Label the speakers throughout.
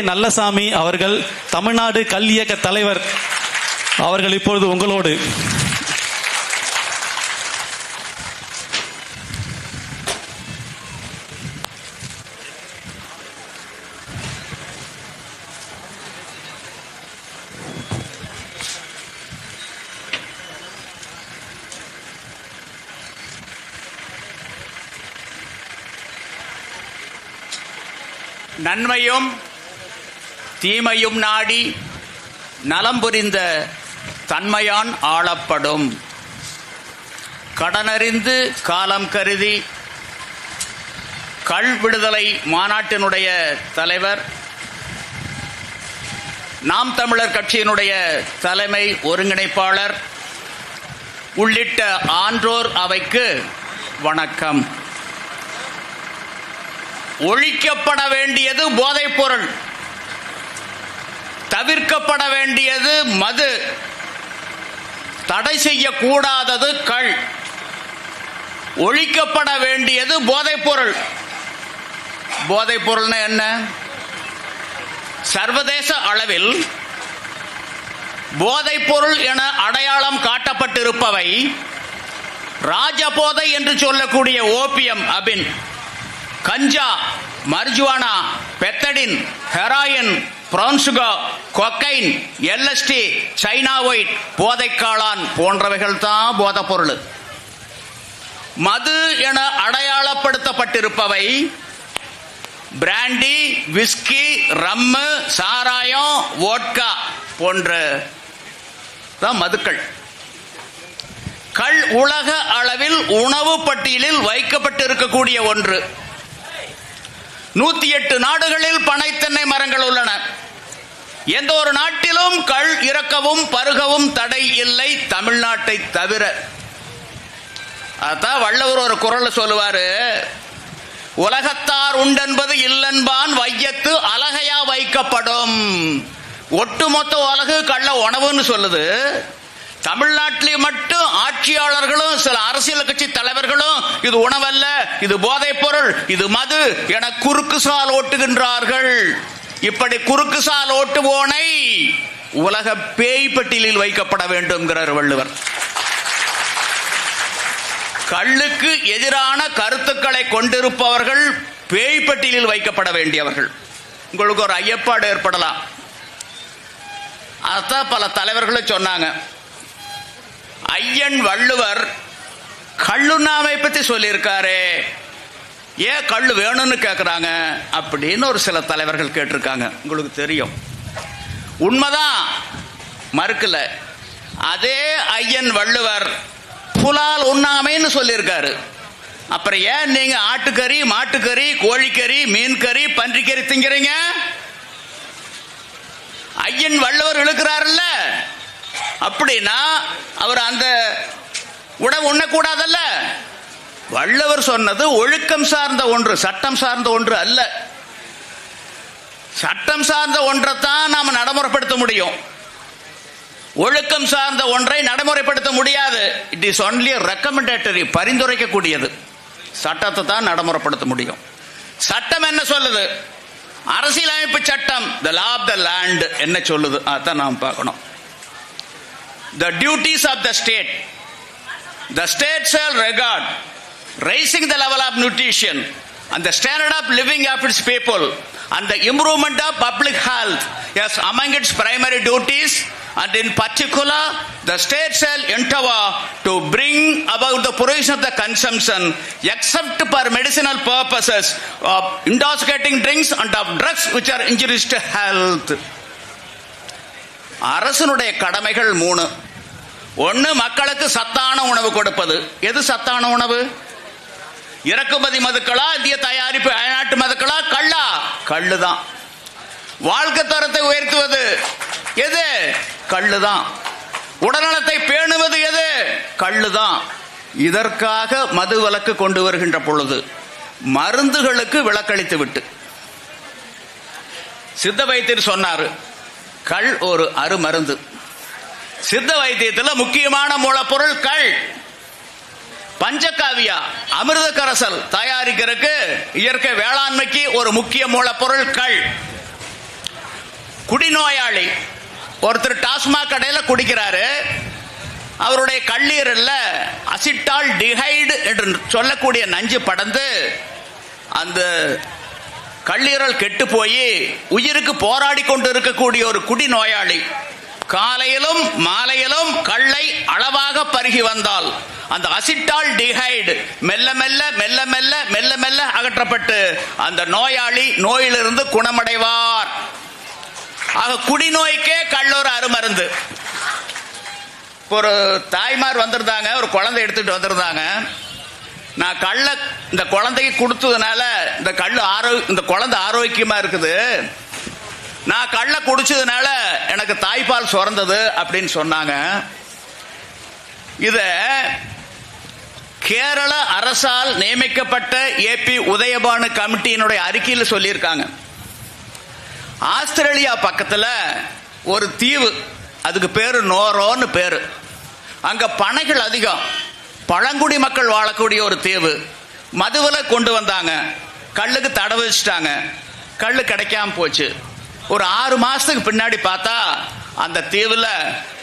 Speaker 1: நல்லசாமி அவர்கள் தமிழ்நாடு கல் இயக்க தலைவர். அவர்கள் இப்பொழுது உங்களோடு.
Speaker 2: நன்மையும் தீமையும் நாடி நலம் புரிந்த தன்மையான் ஆளப்படும். கடனறிந்து காலம் கருதி கள் விடுதலை மாநாட்டினுடைய தலைவர் நாம் தமிழர் கட்சியினுடைய தலைமை ஒருங்கிணைப்பாளர் உள்ளிட்ட ஆன்றோர் அவைக்கு வணக்கம். ஒழிக்கப்பட வேண்டியது போதைப் பொருள். தவிர்க்கப்பட வேண்டியது மது. தடை செய்யக்கூடாதது கள் ஒழிக்கப்பட வேண்டியது போதைப்பொருள். பொருள் என்ன? சர்வதேச அளவில் போதைப்பொருள் என அடையாளம் காட்டப்பட்டிருப்பவை ராஜபோதை என்று சொல்லக்கூடிய ஓபியம் அபின் கஞ்சா மர்ஜுவானா பெத்தடின் ஹெராயின் பிரான்சுகா கொக்கைன் எல்எஸ்டி சைனா ஒயிட் போதைக்காளான் போன்றவைகள் தான் போதைப் பொருள் மது என அடையாளப்படுத்தப்பட்டிருப்பவை பிராண்டி விஸ்கி ரம்மு சாராயம் வோட்கா போன்ற தான் மதுக்கள். கள் உலக அளவில் உணவு பட்டியலில் வைக்கப்பட்டிருக்கக்கூடிய ஒன்று. நூத்தி எட்டு நாடுகளில் பனைத்தென்னை மரங்கள் உள்ளன. எந்த ஒரு நாட்டிலும் கள் இறக்கவும் பருகவும் தடை இல்லை தமிழ்நாட்டை தவிர. அதான் வள்ளவர் ஒரு குரல் சொல்லுவாரு உலகத்தார் உண்டென்பது இல்லென்பான் வையத்து அழகையா வைக்கப்படும். ஒட்டுமொத்த உலகு கள்ள உணவுன்னு சொல்லுது. தமிழ்நாட்டிலே மட்டும் ஆட்சியாளர்களும் சில அரசியல் கட்சி தலைவர்களும் இது உணவல்ல இது போதைப் பொருள் இது மது என குறுக்கு சால் ஓட்டுகின்றார்கள். இப்படி குறுக்கு சால் ஓட்டுவோனை உலக பேய் பட்டியலில் வைக்கப்பட வேண்டும்ங்கிறார் வள்ளுவர். கல்லுக்கு எதிரான கருத்துக்களை கொண்டிருப்பவர்கள் பேய் பட்டியலில் வைக்கப்பட வேண்டியவர்கள். உங்களுக்கு ஒரு ஐயப்பாடு ஏற்படலாம். அதான் பல தலைவர்களும் சொன்னாங்க. ஐயன் வள்ளுவர் கள்ளுண்ணாமை பற்றி சொல்லியிருக்காரு. ஏன் கள்ளு வேணும்னு கேட்குறாங்க அப்படின்னு ஒரு சில தலைவர்கள் கேட்டிருக்காங்க. உங்களுக்கு தெரியும். உண்மைதான். மறுக்கல. அதே ஐயன் வள்ளுவர் புலால் உண்ணாமைன்னு சொல்லியிருக்காரு. அப்புறம் ஏன் நீங்க ஆட்டுக்கறி மாட்டுக்கறி கோழிக்கறி மீன் கறி பன்றிக்கறி திங்கிறீங்க? ஐயன் வள்ளுவர் இழுக்கிறாருல்ல. அப்படின்னா அவர் அந்த உணவு உண்ணக்கூடாதல்ல. வள்ளுவர் சொன்னது ஒழுக்கம் சார்ந்த ஒன்று சட்டம் சார்ந்த ஒன்று அல்ல. சட்டம் சார்ந்த ஒன்றைத்தான் நாம் நடைமுறைப்படுத்த முடியும். ஒழுக்கம் சார்ந்த ஒன்றை நடைமுறைப்படுத்த முடியாது. இட் இஸ் ஒன்லி ரெக்கமெண்டேட்டரி பரிந்துரைக்கக்கூடியது. சட்டத்தை தான் நடைமுறைப்படுத்த முடியும். சட்டம் என்ன சொல்லுது? அரசியலமைப்பு சட்டம் த லா ஆஃப் த லேண்ட் என்ன சொல்லுது? அதான் நாம் பார்க்கணும். the duties of the state. The state shall regard raising the level of nutrition and the standard of living of its people and the improvement of public health as among its primary duties and in particular the state shall endeavor to bring about the provision of the consumption except for medicinal purposes of intoxicating drinks and of drugs which are injurious to health அரசனுடைய கடமைகள் மூணு ஒன்னு மக்களுக்கு சத்தான உணவு கொடுப்பது. எது சத்தான உணவு? இறக்குமதி மதுக்களா இந்திய தயாரிப்பு அயல்நாட்டு மதுக்களா கள்ளா கள்ளு தான் வாழ்க்கை தரத்தை உயர்த்துவது எது? கள்ளு தான் உடல்நலத்தை பேணுவது எது? கள்ளு தான் இதற்காக மது விலக்கு கொண்டு வருகின்ற பொழுது மருந்துகளுக்கு விலக்களித்து விட்டு. சித்த வைத்தியர் சொன்னார் கள் ஒரு அருமருந்து. சித்த வைத்தியத்தில் முக்கியமான மூலப்பொருட்கள் பஞ்சகாவியா அமிர்த கரசல் தயாரிக்கிறதுக்கு இயற்கை வேளாண்மைக்கு ஒரு முக்கிய மூலப்பொருட்கள் குடிநோயாளி ஒருத்தர் டாஸ்மாக் கடையில் குடிக்கிறாரு. அவருடைய கல்லீரல்ல அசிட்டால் டிஹைடு என்று சொல்லக்கூடிய நஞ்சு படந்து அந்த கல்லீரல் கெட்டு போய் உயிருக்கு போராடி கொண்டு இருக்கக்கூடிய ஒரு குடிநோயாளி. காலையிலும் மாலையிலும் கள்ளை அளவாக பருகி வந்தால் அந்த அசிட்டால் டிஹைடு மெல்ல மெல்ல மெல்ல மெல்ல மெல்ல மெல்ல அகற்றப்பட்டு அந்த நோயாளி நோயிலிருந்து குணமடைவார். ஆக குடிநோய்க்கே கள்ளொரு அருமருந்து. ஒரு தாய்மார் வந்திருந்தாங்க ஒரு குழந்தை எடுத்துட்டு வந்திருந்தாங்க. நான் கள்ள இந்த குழந்தைக்கு கொடுத்ததுனால இந்த கல் ஆரோ இந்த குழந்தை ஆரோக்கியமா இருக்குது. நான் கள்ள குடிச்சதுனால எனக்கு தாய்ப்பால் சுரந்தது அப்படின்னு சொன்னாங்க. இத கேரள அரசால் நியமிக்கப்பட்ட ஏபி உதயபானு கமிட்டியினுடைய அறிக்கையில் சொல்லியிருக்காங்க. ஆஸ்திரேலியா பக்கத்தில் ஒரு தீவு அதுக்கு பேரு நோரோன்னு பேரு. அங்க பனைகள் அதிகம். பழங்குடி மக்கள் வாழக்கூடிய ஒரு தீவு. மதுவில் கொண்டு வந்தாங்க. கல்லுக்கு தடை வச்சுட்டாங்க கல் கிடைக்காம போச்சு. ஒரு ஆறு மாசத்துக்கு பின்னாடி பார்த்தா அந்த தீவுல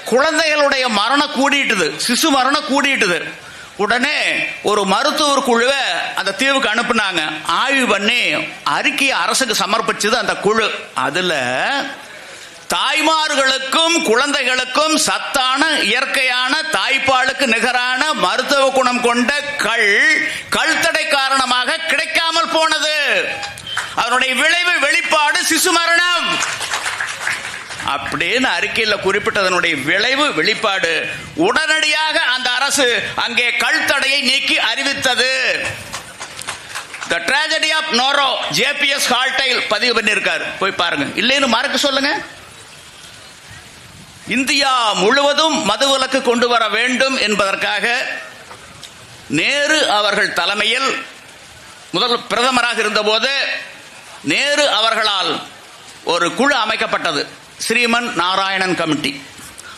Speaker 2: குழந்தைகளுடைய மரணம் கூடிட்டுது சிசு மரணம் கூடிட்டுது. உடனே ஒரு மருத்துவர் குழுவை அந்த தீவுக்கு அனுப்புனாங்க. ஆய்வு பண்ணி அறிக்கையை அரசுக்கு சமர்ப்பிச்சது அந்த குழு. அதுல தாய்மார்களுக்கும் குழந்தைகளுக்கும் சத்தான இயற்கையான தாய்ப்பாலுக்கு நிகரான மருத்துவ குணம் கொண்ட கல் கல்தடை காரணமாக கிடைக்காமல் போனது. அதனுடைய விளைவு வெளிப்பாடு சிசு மரணம். அப்படின்னு அறிக்கையில் குறிப்பிட்டதனுடைய விளைவு வெளிப்பாடு உடனடியாக அந்த அரசு அங்கே கல் தடையை நீக்கி அறிவித்தது. The tragedy of Noro J B S Haldane பதிவு பண்ணியிருக்காரு. போய் பாருங்க. இல்லைன்னு மறக்க சொல்லுங்க. இந்தியா முழுவதும் மதுவிலக்கு கொண்டு வர வேண்டும் என்பதற்காக நேரு அவர்கள் தலைமையில் முதல் பிரதமராக இருந்தபோது நேரு அவர்களால் ஒரு குழு அமைக்கப்பட்டது. ஸ்ரீமன் நாராயணன் கமிட்டி.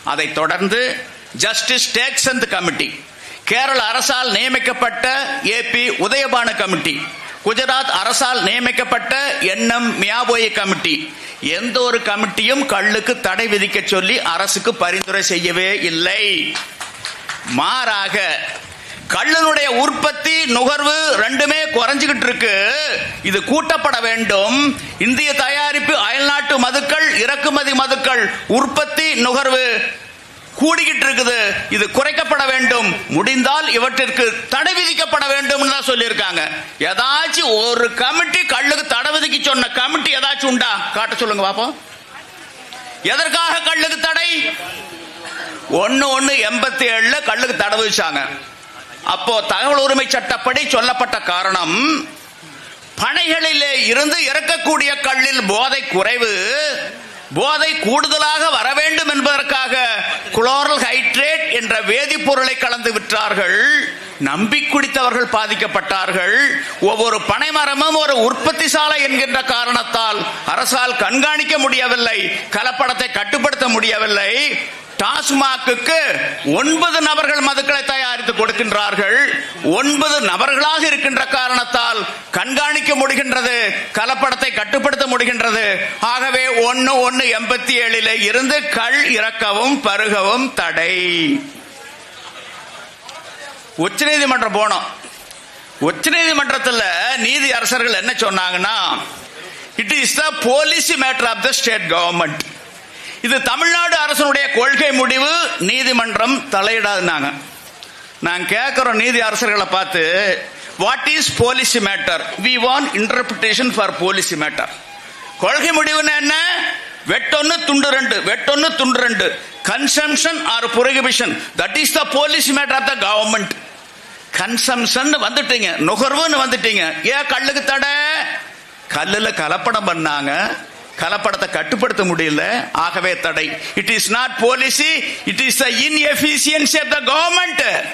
Speaker 2: அதைத் தொடர்ந்து ஜஸ்டிஸ் டேக்சந்த் கமிட்டி. கேரள அரசால் நியமிக்கப்பட்ட ஏபி உதயபானு கமிட்டி. குஜராத் அரசால் நியமிக்கப்பட்ட என்எம் மியாபோய் கமிட்டி. எந்த ஒரு கமிட்டியும் கல்லுக்கு தடை விதிக்க சொல்லி அரசுக்கு பரிந்துரை செய்யவே இல்லை. மாறாக கள்ளனுடைய உற்பத்தி நுகர்வு ரெண்டுமே குறைஞ்சுகிட்டு இருக்கு இது கூட்டப்பட வேண்டும். இந்திய தயாரிப்பு அயல்நாட்டு மதுக்கள் இறக்குமதி மதுக்கள் உற்பத்தி நுகர்வு கூடிக்கிட்டு இருக்குது இது குறைக்கப்பட வேண்டும். முடிந்தால் இவற்றிற்கு தடை விதிக்கப்பட வேண்டும் தான் சொல்லியிருக்காங்க. ஏதாச்சும் ஒரு கமிட்டி கள்ளுக்கு தடை விதிக்க சொன்ன கமிட்டி ஏதாச்சும் உண்டா? காட்ட சொல்லுங்க பாப்போம். எதற்காக கள்ளுக்கு தடை? ஒன்னு ஒன்னு எண்பத்தி ஏழுல கள்ளுக்கு தடை விதிச்சாங்க. அப்போ தகவல் உரிமை சட்டப்படி சொல்லப்பட்ட காரணம் பனைகளிலே இருந்து இறக்கக்கூடிய கல்லில் போதை குறைவு போதை கூடுதலாக வர வேண்டும் என்பதற்காக குளோரல் ஹைட்ரேட் என்ற வேதிப்பொருளை கலந்து விற்றார்கள் நம்பி குடித்தவர்கள் பாதிக்கப்பட்டார்கள் ஒவ்வொரு பனை மரமும் ஒரு உற்பத்தி சாலை என்கின்ற காரணத்தால் அரசால் கண்காணிக்க முடியவில்லை கலப்படத்தை கட்டுப்படுத்த முடியவில்லை டாஸ்மாக்கு ஒன்பது நபர்கள் மதுக்களை தயாரித்து கொடுக்கின்றார்கள். ஒன்பது நபர்களாக இருக்கின்ற காரணத்தால் கண்காணிக்க முடிகின்றது கலப்படத்தை கட்டுப்படுத்த முடிகின்றது. ஆகவே ஒன்னு ஒன்னு எண்பத்தி ஏழில இருந்து கள் இறக்கவும் பருகவும் தடை. உச்சநீதிமன்றம் போனோம். உச்சநீதிமன்றத்தில் நீதி அரசர்கள் என்ன சொன்னாங்கன்னா it is the policy matter of the state government இது தமிழ்நாடு அரசனுடைய கொள்கை முடிவு நீதிமன்றம் தலையிடாதுனாங்க நான் கேட்கிறோம் நீதி அரசர்களை பார்த்து what is policy matter we want interpretation for policy matter கொள்கை முடிவுன்னு என்ன? வெட்டொன்னு துண்டு ரெண்டு. வெட்டொன்னு துண்டு ரெண்டு. Consumption or prohibition that is the policy matter of the government consumption வந்துட்டீங்க. நுகர்வுன்னு வந்துட்டீங்க. ஏன் கல்லுக்கு தடை? கல்லுல கலப்படம் பண்ணாங்க. கலப்படத்தை கட்டுப்படுத்த முடியல. ஆகவே தடை. It is not policy it is the inefficiency of the government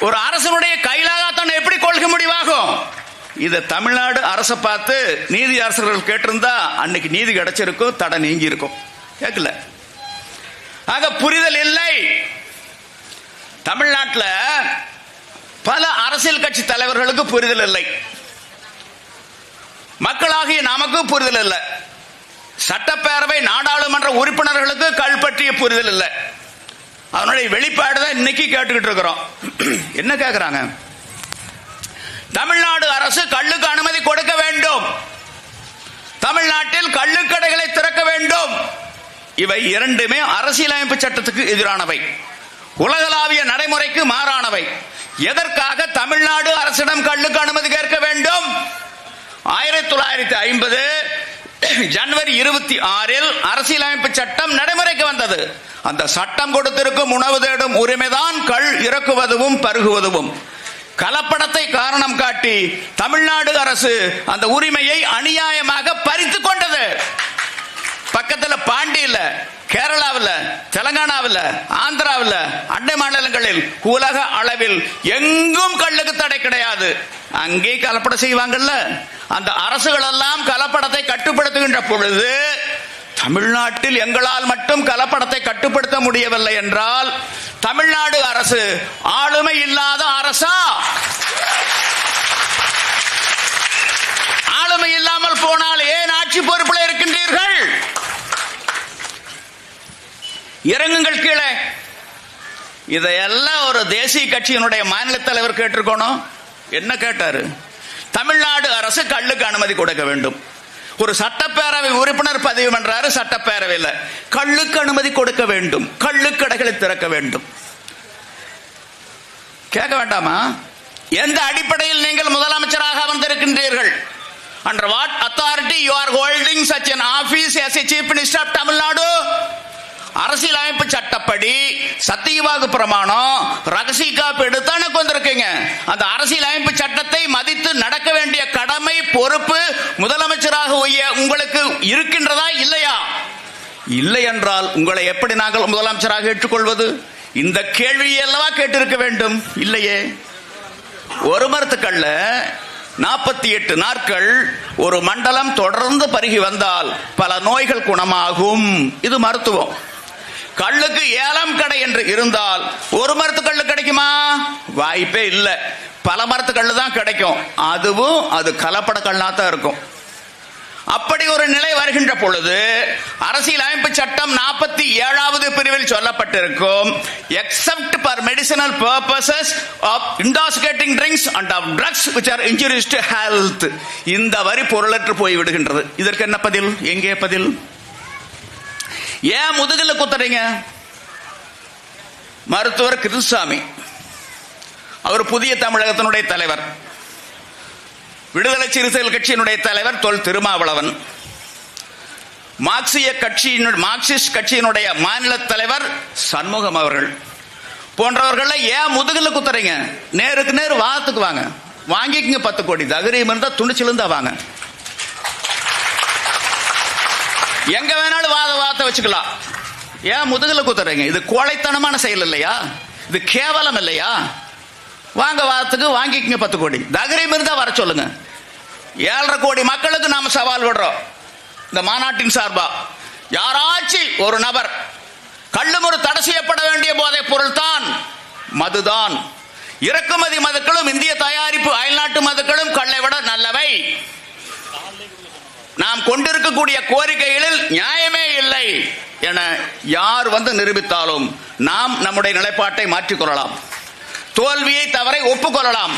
Speaker 2: ஒரு அரசனுடைய கையிலாகத்தான் எப்படி கொள்கை முடிவாகும்? இத தமிழ்நாடு அரசை பார்த்து நீதி அரசர்கள் கேட்டிருந்தா அன்னைக்கு நீதி கிடைச்சிருக்கும் தடை நீங்கி இருக்கும் கேட்கல. ஆக புரிதல் இல்லை. தமிழ்நாட்டில் பல அரசியல் கட்சி தலைவர்களுக்கு புரிதல் இல்லை. மக்களாகிய நமக்கு புரிதல் இல்லை. சட்டப்பேரவை நாடாளுமன்ற உறுப்பினர்களுக்கு கல்பற்றிய புரிதல் இல்லை. அதனுடைய வெளிப்பாடு தான் இன்னைக்கு கேட்டுக்கிட்டு இருக்கிறோம். என்ன கேட்கிறாங்க தமிழ்நாடு அரசு கல்லுக்கு அனுமதி கொடுக்க வேண்டும். தமிழ்நாட்டில் கள்ளுக்கடைகளை திறக்க வேண்டும். இவை இரண்டுமே அரசியலமைப்பு சட்டத்துக்கு எதிரானவை. உலகளாவிய நடைமுறைக்கு மாறானவை. எதற்காக தமிழ்நாடு அரசிடம் கல்லுக்கு அனுமதி கேட்க வேண்டும்? ஆயிரத்தி தொள்ளாயிரத்தி ஐம்பது ஜனவரி இருபத்தி ஆறில் அரசியலமைப்பு சட்டம் நடைமுறைக்கு வந்தது. அந்த சட்டம் கொடுத்திருக்கும் உணவு தேடும் உரிமைதான் கள் இறக்குவதும் பருகுவதும் கலப்படத்தை காரணம் காட்டி தமிழ்நாடு அரசு அந்த உரிமையை அநியாயமாக பறித்து கொண்டது. பக்கத்துல பாண்டியில கேரளாவில் தெலங்கானாவில் ஆந்திராவில் அண்டை மாநிலங்களில் உலக அளவில் எங்கும் கல்லுக்கு தடை கிடையாது. அங்கே கலப்படம் செய்வாங்கல்ல. அந்த அரசுகள் எல்லாம் கலப்படத்தை கட்டுப்படுத்துகின்ற பொழுது தமிழ்நாட்டில் எங்களால் மட்டும் கலப்படத்தை கட்டுப்படுத்த முடியவில்லை என்றால் தமிழ்நாடு அரசு ஆளுமை இல்லாத அரசா? ஆளுமை இல்லாமல் போனால் ஏன் ஆட்சி பொறுப்பில் இருக்கின்றீர்கள்? இறங்குங்கள் கீழே. இதையெல்லாம் ஒரு தேசிய கட்சியினுடைய மாநில தலைவர் கேட்டிருக்கணும் என்ன கேட்டாரு? தமிழ்நாடு அரசு கல்லுக்கு அனுமதி கொடுக்க வேண்டும். ஒரு சட்டப்பேரவை உறுப்பினர் பதிவு பண்றாரு சட்டப்பேரவையில். கல்லுக்கு அனுமதி கொடுக்க வேண்டும். கள்ளுக்கடைகளை திறக்க வேண்டும். கேட்க வேண்டாமா? எந்த அடிப்படையில் நீங்கள் முதலமைச்சராக வந்திருக்கின்றீர்கள் under what authority you are holding such an office as a chief minister of Tamil Nadu அரசியலமைப்பு சட்டப்படி சத்தியவாகு பிரமாணம் ரகசிய காப்பீடு தானே வந்திருக்கீங்க அந்த அரசியலமைப்பு சட்டத்தை மதித்து நடக்க வேண்டிய கடமை பொறுப்பு முதலமைச்சராக உய- உங்களுக்கு இருக்கின்றதா இல்லையா? இல்லை என்றால் உங்களை எப்படி நாங்கள் முதலமைச்சராக ஏற்றுக்கொள்வது? இந்த கேள்வியை அல்லவா கேட்டிருக்க வேண்டும்? இல்லையே. ஒரு மரத்துக்கல்ல நாற்பத்தி எட்டு நாட்கள் ஒரு மண்டலம் தொடர்ந்து பருகி வந்தால் பல நோய்கள் குணமாகும். இது மருத்துவம். கல்லுக்கு ஏலம் கடை என்று இருந்தால் ஒரு மரத்து கல்லு கிடைக்குமா? வாய்ப்பே இல்லை. பல மரத்து கல்லு தான் கிடைக்கும். அதுவும் அது கலப்பட கல்லா தான் இருக்கும். அப்படி ஒரு நிலை வருகின்ற பொழுது அரசியல் அமைப்பு சட்டம் நாற்பத்தி ஏழாவது பிரிவில் சொல்லப்பட்டிருக்கும். Except for medicinal purposes of intoxicating drinks and of drugs which are injurious to health இந்த வரி பொருளற்று போய் விடுகின்றது இதற்கு என்ன பதில்? எங்கே பதில்? ஏன் முதுகுல குத்துறீங்க? மருத்துவர் கிருஷ்ணசாமி அவர் புதிய தமிழகத்தினுடைய தலைவர். விடுதலை சிறுத்தைகள் கட்சியினுடைய தலைவர் தொல் திருமாவளவன். மார்க்சிய கட்சியின் மார்க்சிஸ்ட் கட்சியினுடைய மாநில தலைவர் சண்முகம் அவர்கள். போன்றவர்கள் ஏன் முதுகில் குத்துறீங்க? நேருக்கு நேர் வாத்துக்கு வாங்க. வாங்கிக்கங்க பத்து கோடி. தகரியம் இருந்தா துணிச்சிலிருந்தா வாங்க. எங்க வேணாலும் வாத வாதத்தை வச்சுக்கலாம். ஏன் முதுகுல குத்துறீங்க? இது கோழைத்தனமான செயல் இல்லையா? இது கேவலம் இல்லையா? வாங்க வாதத்துக்கு வாங்கிக்கங்க பத்து கோடி. தகரியம் இருந்தா வர சொல்லுங்க. ஏழரை கோடி மக்களுக்கு நாம சவால் விடுறோம். இந்த மாநாட்டின் சார்பா. யாராச்சும் ஒரு நபர் கள்ளுமுறு தடை செய்யப்பட வேண்டிய போதைப் பொருள் தான் மதுதான். இறக்குமதி மதுக்களும் இந்திய தயாரிப்பு அயல்நாட்டு மதுக்களும் கல்லை விட நல்லவை. நாம் கொண்டிருக்கக்கூடிய கோரிக்கைகளில் நியாயமே இல்லை என யார் வந்து நிரூபித்தாலும் நாம் நம்முடைய நிலைப்பாட்டை மாற்றிக்கொள்ளலாம். தோல்வியை தவறை ஒப்புக்கொள்ளலாம்.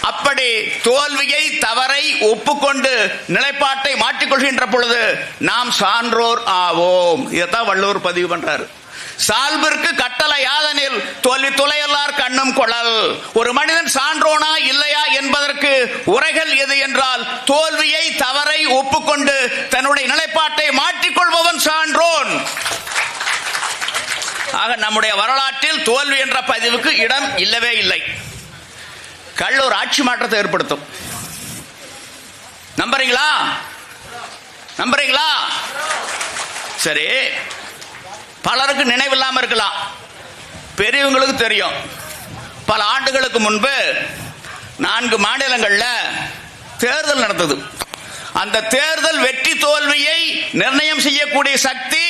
Speaker 2: அப்படி தோல்வியை தவறை ஒப்புக்கொண்டு நிலைப்பாட்டை மாற்றிக்கொள்கின்ற பொழுது நாம் சான்றோர் ஆவோம். இதைத்தான் வள்ளுவர் பதிவு பண்றாரு. சால்பிற்கு கட்டளை யாதனில் தோல்வி துளையல்லார் கண்ணும் கொளல் ஒரு மனிதன் சான்றோனா இல்லையா என்பதற்கு உரைகள் எது என்றால் தோல்வியை தவறை ஒப்புக்கொண்டு தன்னுடைய நிலைப்பாட்டை மாற்றிக்கொள்பவன் சான்றோன். ஆக நம்முடைய வரலாற்றில் தோல்வி என்ற பதிவுக்கு இடம் இல்லவே இல்லை. கள்ள ஒரு ஆட்சி மாற்றத்தை ஏற்படுத்தும். நம்புறீங்களா? நம்புறீங்களா? சரி. பலருக்கு நினைவில்லாம இருக்கலாம். பெரியவங்களுக்கு தெரியும். பல ஆண்டுகளுக்கு முன்பு நான்கு மாநிலங்களில் தேர்தல் நடந்தது. அந்த தேர்தல் வெற்றி தோல்வியை நிர்ணயம் செய்யக்கூடிய சக்தி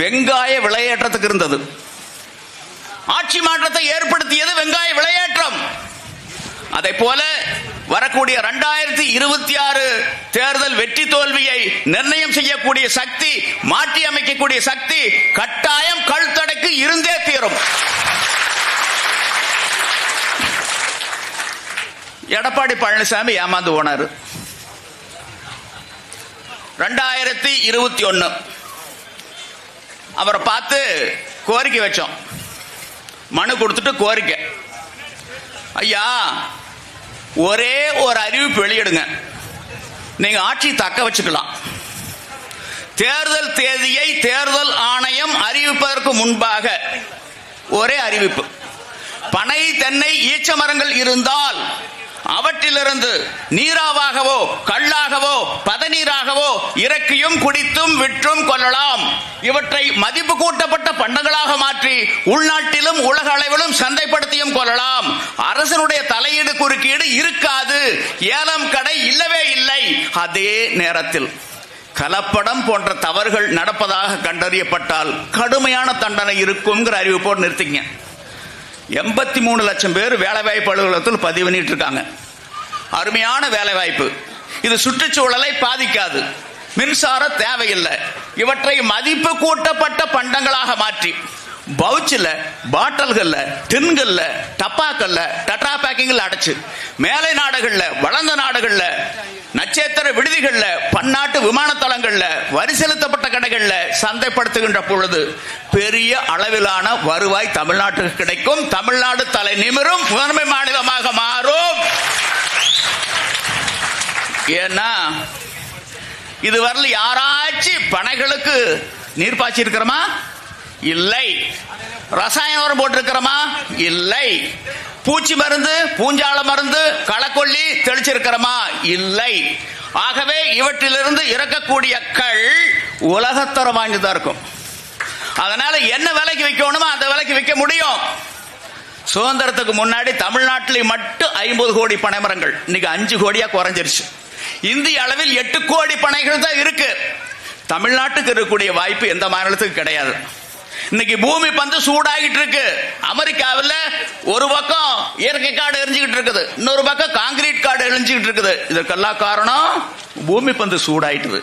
Speaker 2: வெங்காய விளையாட்டத்துக்கு இருந்தது. ஆட்சி மாற்றத்தை ஏற்படுத்தியது வெங்காய விளையாட்டம் அதை போல வரக்கூடிய இரண்டாயிரத்தி இருபத்தி ஆறு தேர்தல் வெற்றி தோல்வியை நிர்ணயம் செய்யக்கூடிய சக்தி மாற்றி அமைக்கக்கூடிய சக்தி கட்டாயம் கழுத்தடைக்கு இருந்தே தீரும். எடப்பாடி பழனிசாமி ஏமாந்து போனார். ரெண்டாயிரத்தி இருபத்தி ஒன்னு. அவரை பார்த்து கோரிக்கை வச்சோம். மனு கொடுத்துட்டு கோரிக்கை. ஐயா ஒரே ஒரு அறிவிப்பு வெளியிடுங்க. நீங்க ஆட்சி தக்க வச்சுக்கலாம். தேர்தல் தேதியை தேர்தல் ஆணையம் அறிவிப்பதற்கு முன்பாக ஒரே அறிவிப்பு. பனை தென்னை ஈச்ச மரங்கள் இருந்தால் அவற்றிலிருந்து நீராவாகவோ கல்லாகவோ பதநீராகவோ இறக்கியும் குடித்தும் விற்றும் கொள்ளலாம். இவற்றை மதிப்பு கூட்டப்பட்ட பண்டங்களாக மாற்றி உள்நாட்டிலும் உலக அளவிலும் சந்தைப்படுத்தியும் கொள்ளலாம். அரசனுடைய தலையீடு குறுக்கீடு இருக்காது. ஏலம் கடை இல்லவே இல்லை. அதே நேரத்தில் கலப்படம் போன்ற தவறுகள் நடப்பதாக கண்டறியப்பட்டால் கடுமையான தண்டனை இருக்குங்கிற அறிவிப்போடு நிறுத்திங்க எண்பத்தி மூணு லட்சம் பேர் வேலைவாய்ப்பு அலுவலகத்தில் பதிவு பண்ணிட்டு இருக்காங்க அருமையான வேலைவாய்ப்பு. இது சுற்றுச்சூழலை பாதிக்காது. மின்சார தேவையில்லை. இவற்றை மதிப்பு கூட்டப்பட்ட பண்டங்களாக மாற்றி பவுச்சில் பாட்டல்களில் டின்களில் டப்பாக்களில் டட்ரா பேக்கிங்கில் அடைச்சு. மேலை நாடுகளில் வளர்ந்த நாடுகளில் நட்சத்திர விடுதிகளில் பன்னாட்டு விமான தளங்கள்ல வரி செலுத்தப்பட்ட கடைகளில் சந்தைப்படுத்துகின்ற பொழுது பெரிய அளவிலான வருவாய் தமிழ்நாட்டுக்கு கிடைக்கும். தமிழ்நாடு தலை நிமிரும் முதன்மை மாநிலமாக மாறும். ஏன்னா இதுவரையில் யாராச்சும் பனைகளுக்கு நீர் பாய்ச்சி இருக்கிறோமா இல்லை. ரசாயன உரம் போட்டிருக்கிறோமா? இல்லை. பூச்சி மருந்து பூஞ்சால மருந்து களக்கொல்லி தெளிச்சிருக்கிறோமா? இல்லை. ஆகவே இவற்றிலிருந்து இறக்கக்கூடிய கள் உலகத்தரம் வாய்ந்ததா இருக்கும். அதனால என்ன விலைக்கு விற்கணுமோ அந்த விலைக்கு விற்க முடியும். சுதந்திரத்துக்கு முன்னாடி தமிழ்நாட்டில் மட்டும் ஐம்பது கோடி பனைமரங்கள். இன்னைக்கு அஞ்சு கோடியா குறைஞ்சிருச்சு. இந்திய அளவில் எட்டு கோடி பனைகள் தான் இருக்கு. தமிழ்நாட்டுக்கு இருக்கக்கூடிய வாய்ப்பு எந்த மாநிலத்துக்கு கிடையாது. இன்னைக்கு பூமி பந்து சூடாகிட்டு இருக்கு அமெரிக்காவில் ஒரு பக்கம் இயற்கை காடு எரிஞ்சுக்கிட்டு இருக்குது. இன்னொரு பக்கம் காங்கிரீட் காடு எரிஞ்சுக்கிட்டு இருக்குது. இதற்கெல்லாம் காரணம் பூமி பந்து சூடாயிட்டுது.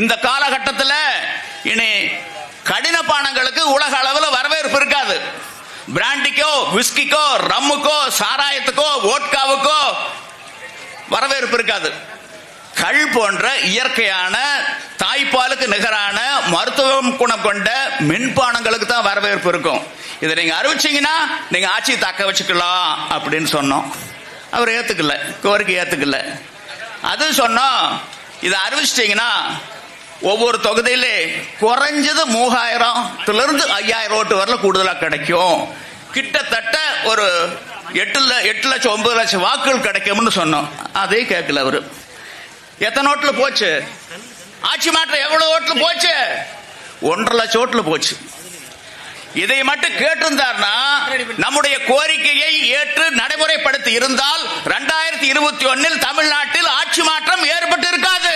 Speaker 2: இந்த காலகட்டத்தில் இனி கடின பானங்களுக்கு உலக அளவில் வரவேற்பு இருக்காது. பிராண்டிக்கோ விஸ்கிக்கோ ரம்முக்கோ சாராயத்துக்கோ ஓட்காவுக்கோ வரவேற்பு இருக்காது. கள் போன்ற இயற்கையான தாய்ப்பாலுக்கு நிகரான மருத்துவம் குணம் கொண்ட மின்பானங்களுக்கு தான் வரவேற்பு இருக்கும். இதை நீங்க அறிவிச்சீங்கன்னா நீங்க ஆட்சி தக்க வச்சுக்கலாம் அப்படின்னு சொன்னோம். அவர் ஏத்துக்கல. கோரிக்கை ஏத்துக்கல. அது சொன்னோம். இதை அறிவிச்சிட்டீங்கன்னா ஒவ்வொரு தொகுதியிலே குறைஞ்சது மூவாயிரத்துல இருந்து ஐயாயிரம் ஓட்டு வரல கூடுதலா கிடைக்கும். கிட்டத்தட்ட ஒரு எட்டு எட்டு லட்சம் ஒன்பது லட்சம் வாக்குகள் கிடைக்கும்னு சொன்னோம். அதே கேட்கல அவரு. எத்தனை ஓட்டுல போச்சு? ஆட்சி மாற்றம் எவ்வளவு ஓட்டுல போச்சு? ஒன்றரை லட்சம் ஓட்டுல போச்சு. இதை மட்டும் கேட்டிருந்தார்னா நம்முடைய கோரிக்கையை ஏற்று நடைமுறைப்படுத்தி இருந்தால் ரெண்டாயிரத்தி இருபத்தி ஒன்னில் தமிழ்நாட்டில் ஆட்சி மாற்றம் ஏற்பட்டு இருக்காது.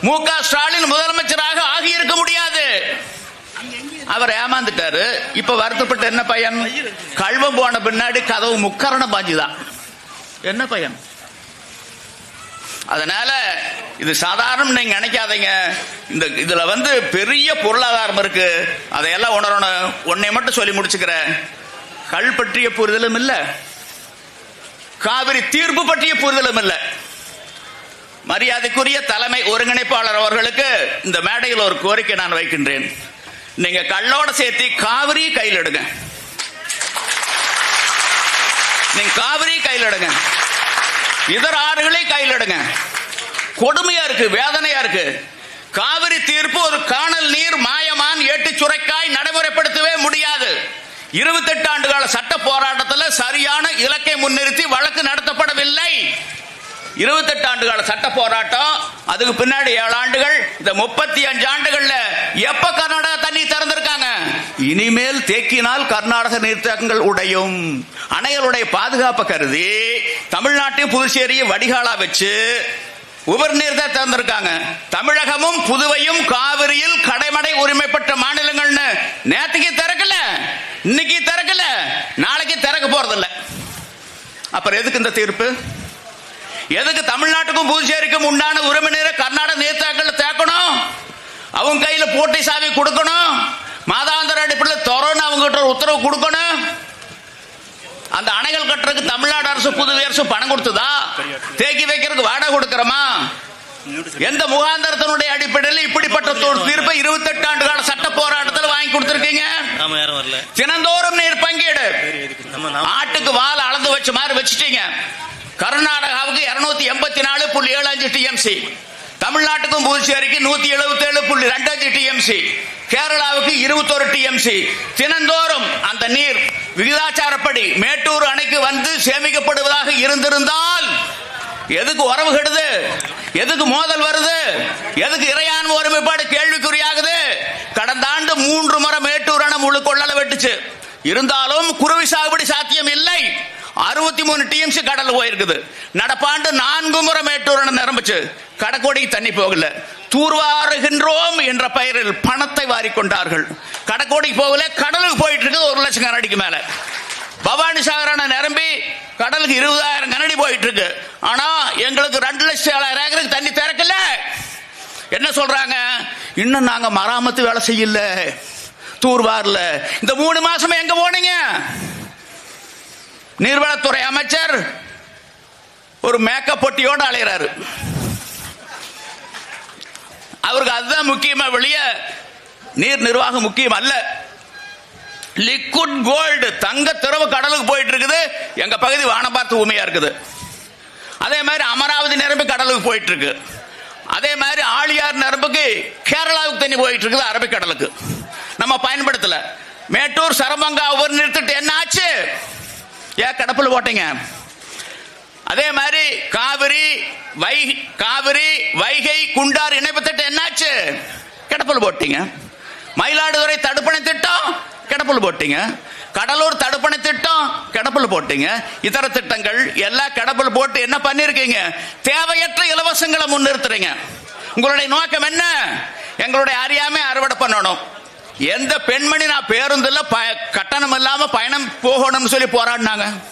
Speaker 2: மு க ஸ்டாலின் முதலமைச்சராக ஆகியிருக்க முடியாது. அவர் ஏமாந்துட்டாரு. இப்ப வருத்தப்பட்ட என்ன பையன்? கல்வம் போன பின்னாடி கதவு முக்கரண பாஞ்சுதான். என்ன பையன்? அதனால இது சாதாரணம் நீங்க நினைக்காதீங்க. இந்த இதுல வந்து பெரிய பொருளாதாரம் இருக்கு. அதையெல்லாம் உணரணும். உன்னை மட்டும் சொல்லி முடிச்சுக்கிறேன். கல் பற்றிய புரிதலும் இல்ல. காவிரி தீர்ப்பு பற்றிய புரிதலும் இல்லை. மரியாதைக்குரிய தலைமை ஒருங்கிணைப்பாளர் அவர்களுக்கு இந்த மேடையில் ஒரு கோரிக்கை நான் வைக்கின்றேன். நீங்க கல்லோட சேர்த்து காவிரி கையில் எடுங்க. நீங்க காவிரி கையில் எடுங்க. இதர ஆறுகளை கையில் எடுங்க கொடுமையா இருக்கு வேதனையா இருக்கு. காவிரி தீர்ப்பு ஒரு காணல் நீர் மாயமான் ஏட்டு சுரைக்காய் நடைமுறைப்படுத்தவே முடியாது. இருபத்தெட்டு ஆண்டு கால சட்ட போராட்டத்தில் சரியான இலக்கை முன்னிறுத்தி வழக்கு நடத்தப்படவில்லை. இருபத்தெட்டு ஆண்டு கால சட்ட போராட்டம் அதுக்கு பின்னாடி ஏழு ஆண்டுகள் இந்த முப்பத்தி அஞ்சு ஆண்டுகள்ல எப்ப கர்நாடகா இனிமேல் தேக்கினால் கர்நாடக நீர்த்தேக்கங்கள் உடையும். அணைகளுடைய பாதுகாப்பை கருதி தமிழ்நாட்டையும் புதுச்சேரியும் வடிகாலா வச்சு உபர்நீர் தான் திறந்திருக்காங்க. தமிழகமும் புதுவையும் காவிரியில் கடைமடை உரிமைப்பட்ட மாநிலங்கள்னு நேற்றுக்கு திறக்கல இன்னைக்கு திறக்கல நாளைக்கு திறக்க போறதில்ல. அப்புறம் எதுக்கு இந்த தீர்ப்பு? எதுக்கு தமிழ்நாட்டுக்கும் புதுச்சேரிக்கும் உண்டான உரிமையினரை கர்நாடக நேதாக்கள் தேக்கணும்? அவங்க கையில போட்டி சாவி கொடுக்கணும்? மாதாந்திர அடிப்படையில் தரோன்னு அவங்க கிட்ட ஒரு உத்தரவு கொடுக்கணும். அந்த அணைகள் கட்டுறதுக்கு தமிழ்நாடு அரசு புதுவை அரசு பணம் கொடுத்ததா? தேக்கி வைக்கிறதுக்கு வாடகை கொடுக்கறோமா? எந்த முகாந்தரத்தினுடைய அடிப்படையில் இப்படிப்பட்ட தீர்ப்பை இருபத்தெட்டு ஆண்டு கால சட்ட போராட்டத்தில் வாங்கி கொடுத்திருக்கீங்க? தினந்தோறும் நீர் பங்கீடு. ஆட்டுக்கு வால் அளந்து வச்ச மாதிரி வச்சுட்டீங்க. கர்நாடகாவுக்கு இருநூத்தி எண்பத்தி நாலு புள்ளி ஏழு அஞ்சு டிஎம்சி தமிழ்நாட்டுக்கும் புதுச்சேரிக்கு நூத்தி எழுபத்தி ஏழு புள்ளி ரெண்டு அஞ்சு டிஎம்சி கேரளாவுக்கு இருபத்தொரு டிஎம்சி தினந்தோறும் அந்த நீர் விகிதாச்சாரப்படி மேட்டூர் அணைக்கு வந்து சேமிக்கப்படுவதாக இருந்திருந்தால் எதுக்கு உறவு கெடுது? எதுக்கு மோதல் வருது? எதுக்கு இறையான் ஒருமைப்பாடு கேள்விக்குறியாகுது? கடந்த ஆண்டு மூன்று முறை மேட்டூர் அணை முழு கொள்ளல வெட்டுச்சு. இருந்தாலும் குருவி சாகுபடி சாத்தியம் இல்லை. அறுபத்தி மூணு டிஎம்சி கடல் போயிருக்குது. நடப்பாண்டு நான்கு முறை மேட்டூர் அணை நிரம்பிச்சு. கடக்கோடி தண்ணி போகல. தூர்வாருகின்றோம் என்ற பெயரில் பணத்தை வாரிக்கொண்டார்கள். கொண்டார்கள் போகல கடலுக்கு போயிட்டு இருக்குது ஒரு லட்சம் கனடிக்கு மேல. பவானி சாகரான நிரம்பி கடலுக்கு இருபதாயிரம் கனடி போயிட்டு இருக்கு. ஆனா எங்களுக்கு ரெண்டு லட்சம் ஏழாயிரம் ஏக்கருக்கு தண்ணி திறக்கல. என்ன சொல்றாங்க? இன்னும் நாங்க மராமத்து வேலை செய்யல. தூர்வார்ல. இந்த மூணு மாசம் எங்க போனீங்க? நீர்வளத்துறை அமைச்சர் ஒரு மேக்கப் பொட்டியோடு அலைகிறாரு அவருக்கு அதுதான் முக்கியமா வெளிய நீர் நிர்வாகம் முக்கியம் அல்ல. லிக்விட் கோல்டு தங்க திறவு கடலுக்கு போயிட்டு இருக்குது எங்க பகுதி வானபார்த்து உமையா இருக்குது. அதே மாதிரி அமராவதி நிரம்பி கடலுக்கு போயிட்டு இருக்கு அதே மாதிரி ஆழியார் நிரம்புக்கு கேரளாவுக்கு தண்ணி போயிட்டு இருக்குது அரபிக்கடலுக்கு நம்ம பயன்படுத்தல. மேட்டூர் சரமங்கா ஒரு நிறுத்திட்டு என்ன ஆச்சு ஏன் கடப்பில் போட்டீங்க? அதே மாதிரி காவிரி வை காவிரி வைகை குண்டார் இணைப்பு திட்டம் என்னாச்சு? கிடப்பில் போட்டீங்க. மயிலாடுதுறை தடுப்பணை திட்டம் கிடப்பில் போட்டீங்க. கடலூர் தடுப்பணை திட்டம் கிடப்பில் போட்டீங்க. இதர திட்டங்கள் எல்லாம் கிடப்பில் போட்டு என்ன பண்ணிருக்கீங்க? தேவையற்ற இலவசங்களை முன்னிறுத்துறீங்க. உங்களுடைய நோக்கம் என்ன? எங்களுடைய அறியாமை அறுவடை பண்ணணும். எந்த பெண்மணி நான் பேருந்துல ப- கட்டணம் இல்லாம பயணம் போகணும்னு சொல்லி போராடினாங்க.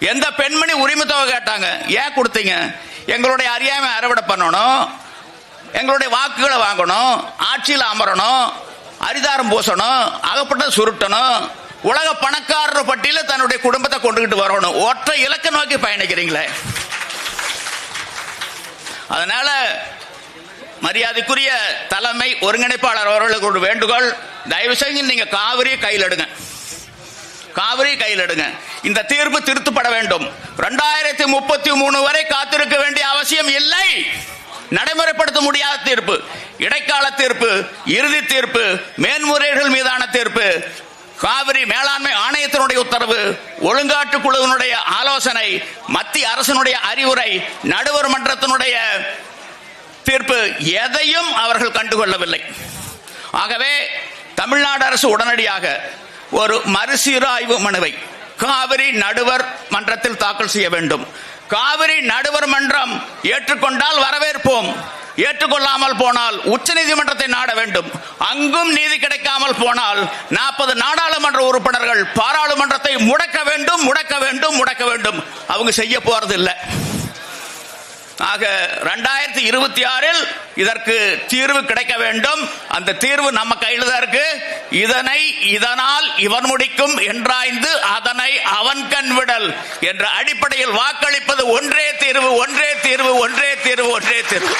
Speaker 2: எந்த பெண்மணி உரிமை தொகை கேட்டாங்க? ஏன் கொடுத்தீங்க? எங்களுடைய அறியாமை அறுவடை பண்ணணும். எங்களுடைய வாக்குகளை வாங்கணும். ஆட்சியில் அமரணும். அரிதாரம் பூசணும். அகப்பட்ட சுருட்டணும். உலக பணக்காரர் பட்டியல தன்னுடைய குடும்பத்தை கொண்டுகிட்டு வரணும். ஒற்றை இலக்க நோக்கி பயணிக்கிறீங்களே. அதனால மரியாதைக்குரிய தலைமை ஒருங்கிணைப்பாளர் அவர்களுக்கு ஒரு வேண்டுகோள். தயவு செஞ்சு நீங்க காவிரியை கையில் எடுங்க. காவிரி கையில் எடுங்க. இந்த தீர்ப்பு திருத்தப்பட வேண்டும். ரெண்டாயிரத்தி முப்பத்தி மூணு வரை காத்திருக்க வேண்டிய அவசியம் இல்லை. நடைமுறைப்படுத்த முடியாத தீர்ப்பு. இடைக்கால தீர்ப்பு இறுதி தீர்ப்பு மேன்முறையீடுகள் மீதான தீர்ப்பு காவிரி மேலாண்மை ஆணையத்தினுடைய உத்தரவு ஒழுங்காட்டு குழுவினுடைய ஆலோசனை மத்திய அரசினுடைய அறிவுரை நடுவர் மன்றத்தினுடைய தீர்ப்பு எதையும் அவர்கள் கண்டுகொள்ளவில்லை. ஆகவே தமிழ்நாடு அரசு உடனடியாக ஒரு மறுசீராய்வு மனுவை. காவிரி நடுவர் மன்றத்தில் தாக்கல் செய்ய வேண்டும். காவிரி நடுவர் மன்றம் ஏற்றுக்கொண்டால் வரவேற்போம். ஏற்றுக்கொள்ளாமல் போனால் உச்சநீதிமன்றத்தை நாட வேண்டும். அங்கும் நீதி கிடைக்காமல் போனால் நாற்பது நாடாளுமன்ற உறுப்பினர்கள் பாராளுமன்றத்தை முடக்க வேண்டும் முடக்க வேண்டும் முடக்க வேண்டும். அவங்க செய்ய போறது இல்லை ஆக ரெண்டாயிரத்தி இருபத்தி ஆறில் இதற்கு தீர்வு கிடைக்க வேண்டும். அந்த தீர்வு நம்ம கையில் தான் இருக்கு. இதனை இதனால் இவன் முடிக்கும் என்றாய்ந்து அதனை அவன் கண் விடல் என்ற அடிப்படையில் வாக்களிப்பது ஒன்றே தீர்வு ஒன்றே தீர்வு ஒன்றே தீர்வு ஒன்றே தீர்வு.